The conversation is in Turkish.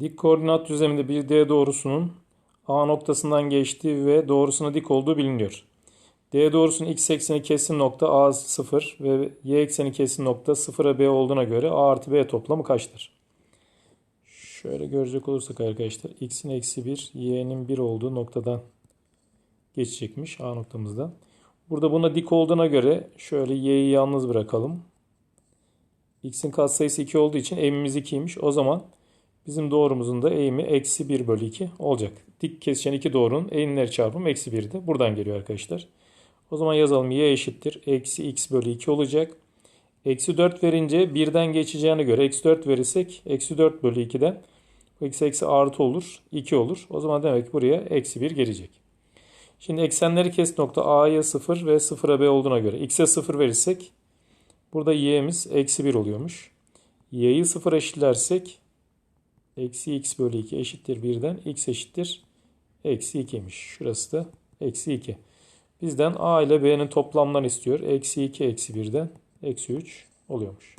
Dik koordinat düzleminde bir D doğrusunun A noktasından geçtiği ve doğrusuna dik olduğu biliniyor. D doğrusunun x ekseni kesin nokta A 0 ve y ekseni kesin nokta 0'a B olduğuna göre A artı B toplamı kaçtır? Şöyle görecek olursak arkadaşlar x'in eksi 1, y'nin 1 olduğu noktadan geçecekmiş A noktamızda. Burada buna dik olduğuna göre şöyle y'yi yalnız bırakalım. x'in katsayısı 2 olduğu için eğimimiz 2'ymiş. O zaman bizim doğrumuzun da eğimi eksi 1 bölü 2 olacak. Dik kesişen iki doğrunun eğimleri çarpımı eksi 1'di. Buradan geliyor arkadaşlar. O zaman yazalım y eşittir. Eksi x bölü 2 olacak. Eksi 4 verince birden geçeceğine göre eksi 4 verirsek eksi 4 bölü 2'den bu eksi eksi artı olur. 2 olur. O zaman demek ki buraya eksi 1 gelecek. Şimdi eksenleri kes nokta a'ya 0 ve 0'a b olduğuna göre x'e 0 verirsek burada y'miz eksi 1 oluyormuş. y'yi 0 eşitlersek eksi x bölü 2 eşittir 1'den x eşittir eksi 2'ymiş. Şurası da eksi 2. Bizden a ile b'nin toplamlarını istiyor. Eksi 2 eksi 1'den eksi 3 oluyormuş.